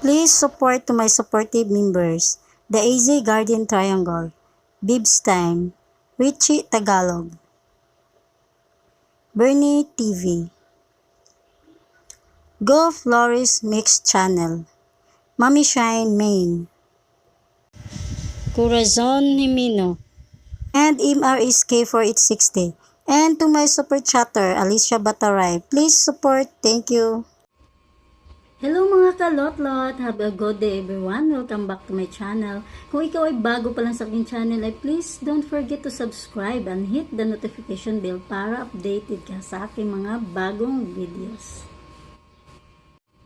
Please support to my supportive members, the AZ Guardian Triangle, Bibs Time, Richie Tagalog, Bernie TV, Go Flores Mix Channel, Mami Shine Main, Corazon Himino, and MRSK 4860. And to my super chatter, Alicia Bataray, please support. Thank you. Hello mga kalotlot! Have a good day everyone! Welcome back to my channel. Kung ikaw ay bago pa lang sa aking channel ay please don't forget to subscribe and hit the notification bell para updated ka sa aking mga bagong videos.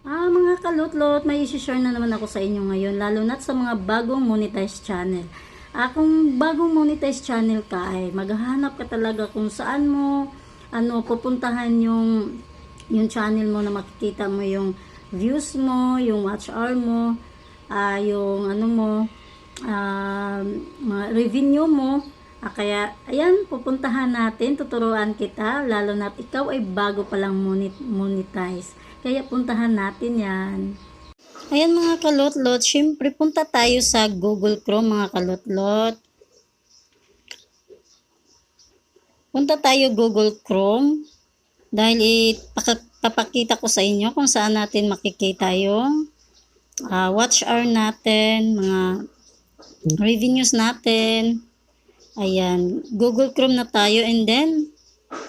Ah, mga kalotlot, may isi-share na naman ako sa inyo ngayon, lalo na sa mga bagong monetized channel. Ah, kung bagong monetized channel ka ay maghahanap ka talaga kung saan mo ano pupuntahan yung yung channel mo na makikita mo yung views mo, yung watch hour mo, ah, yung ano mo, mga revenue mo. Ah, kaya, ayan, pupuntahan natin, tuturuan kita, lalo na ikaw ay bago pa lang monet, monetize. Kaya puntahan natin yan. Ayan mga kalotlot, syempre punta tayo sa Google Chrome mga kalotlot. Punta tayo Google Chrome dahil ipapakita ko sa inyo kung saan natin makikita yung uh, watch hour natin, mga revenues natin. Ayan, Google Chrome na tayo and then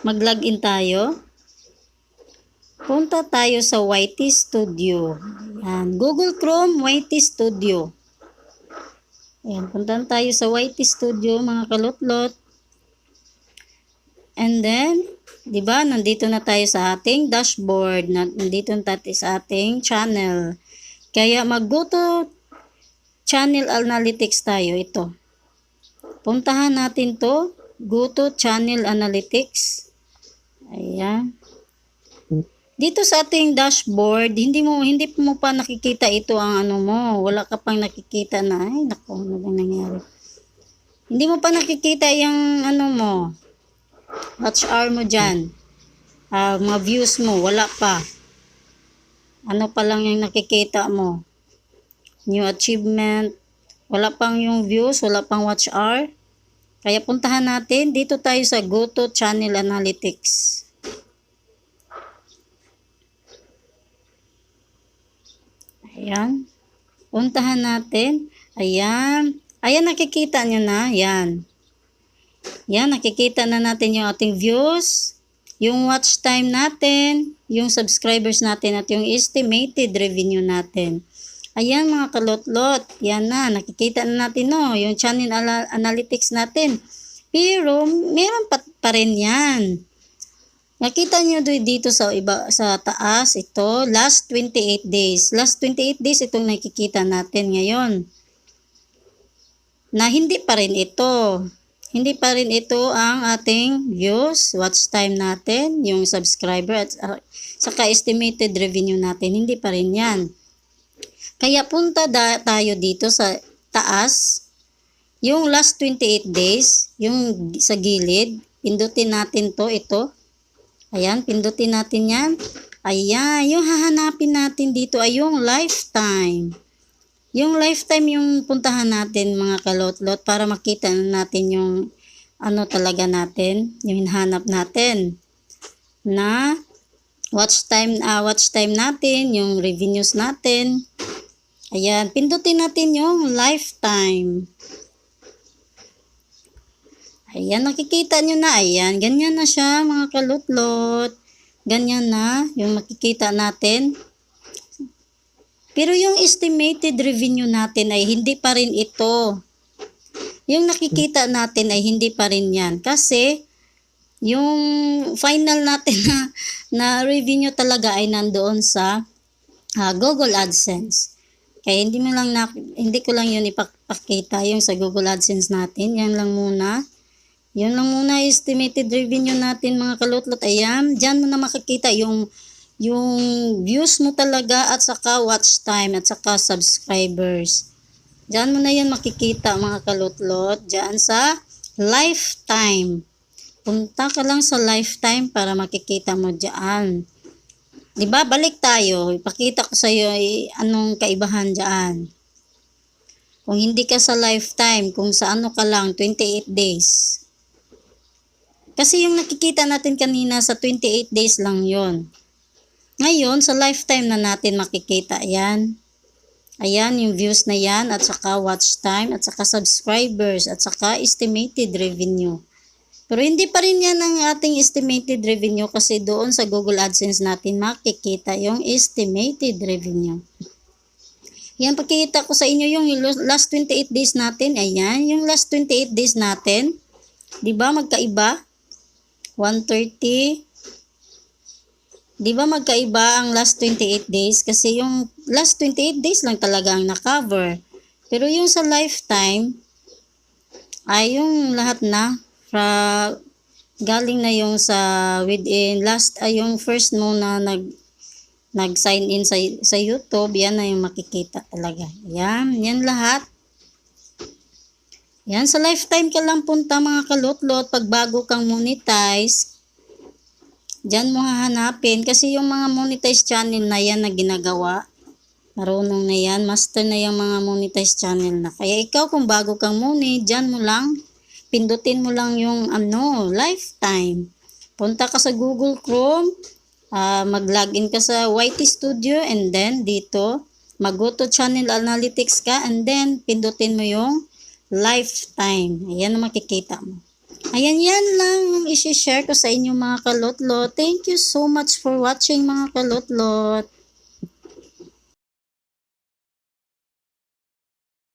mag-login tayo. Punta tayo sa YT Studio. Ayan, Google Chrome YT Studio. Ayan, punta tayo sa YT Studio mga kalutlot. And then, 'di ba? Nandito na tayo sa ating dashboard. Nandito na tayo sa ating channel. Kaya mag-go to channel analytics tayo ito. Puntahan natin 'to. Go to channel analytics. Ayan. Dito sa ating dashboard, hindi mo hindi mo pa nakikita ito ang ano mo. Wala ka pang nakikita na ay nako, ano bang nangyari? Hindi mo pa nakikita yung ano mo, watch hour mo dyan. Uh, mga views mo, wala pa. Ano pa lang yung nakikita mo. New achievement. Wala pang yung views, wala pang watch hour. Kaya puntahan natin, dito tayo sa Go to Channel Analytics. Ayan. Puntahan natin. Ayan. Ayan, nakikita nyo na. Ayan. Yan, nakikita na natin yung ating views, yung watch time natin, yung subscribers natin at yung estimated revenue natin. Ayan mga kalotlot, yan na, nakikita na natin no, yung channel analytics natin. Pero meron pa, pa rin yan. Nakita nyo dito sa iba sa taas ito, last 28 days. Last 28 days itong nakikita natin ngayon. Na hindi pa rin ito hindi pa rin ito ang ating views, watch time natin, yung subscriber at uh, saka estimated revenue natin. Hindi pa rin yan. Kaya punta da, tayo dito sa taas. Yung last 28 days, yung sa gilid, pindutin natin to, ito. Ayan, pindutin natin yan. Ayan, yung hahanapin natin dito ay yung lifetime. Yung lifetime yung puntahan natin mga kalotlot para makita natin yung ano talaga natin, yung hinahanap natin na watch time, uh, watch time natin, yung revenues natin. Ayan, pindutin natin yung lifetime. Ayan, nakikita nyo na. Ayan, ganyan na siya mga kalutlot. Ganyan na yung makikita natin. Pero yung estimated revenue natin ay hindi pa rin ito. Yung nakikita natin ay hindi pa rin yan. Kasi, yung final natin na, na revenue talaga ay nandoon sa uh, Google AdSense. Kaya hindi mo lang na, hindi ko lang yun ipakita yung sa Google AdSense natin. Yan lang muna. Yan lang muna estimated revenue natin mga kalutlot. Ayan, dyan mo na makikita yung yung views mo talaga at saka watch time at saka subscribers. Diyan mo na yan makikita mga kalutlot. Diyan sa lifetime. Punta ka lang sa lifetime para makikita mo diyan. Di ba? Balik tayo. Ipakita ko sa iyo anong kaibahan diyan. Kung hindi ka sa lifetime, kung sa ano ka lang, 28 days. Kasi yung nakikita natin kanina sa 28 days lang yon. Ngayon, sa lifetime na natin makikita yan. Ayan, yung views na yan, at saka watch time, at saka subscribers, at saka estimated revenue. Pero hindi pa rin yan ang ating estimated revenue kasi doon sa Google AdSense natin makikita yung estimated revenue. Yan, pagkikita ko sa inyo yung last 28 days natin. Ayan, yung last 28 days natin. Di ba magkaiba? 130. Di ba magkaiba ang last 28 days? Kasi yung last 28 days lang talaga ang na-cover. Pero yung sa lifetime, ay yung lahat na fra galing na yung sa within last ay yung first mo na nag nag-sign in sa sa YouTube, yan na yung makikita talaga. Yan, yan lahat. Yan, sa lifetime ka lang punta mga kalutlot pag bago kang monetize. Diyan mo hahanapin kasi yung mga monetize channel na yan na ginagawa, marunong na yan, master na yung mga monetize channel na. Kaya ikaw kung bago kang muni, diyan mo lang, pindutin mo lang yung ano, lifetime. Punta ka sa Google Chrome, uh, mag-login ka sa YT Studio and then dito, mag-go to channel analytics ka and then pindutin mo yung lifetime. Ayan ang makikita mo. Ayan yan lang ang isi-share ko sa inyo mga kalotlot. Thank you so much for watching mga kalotlot.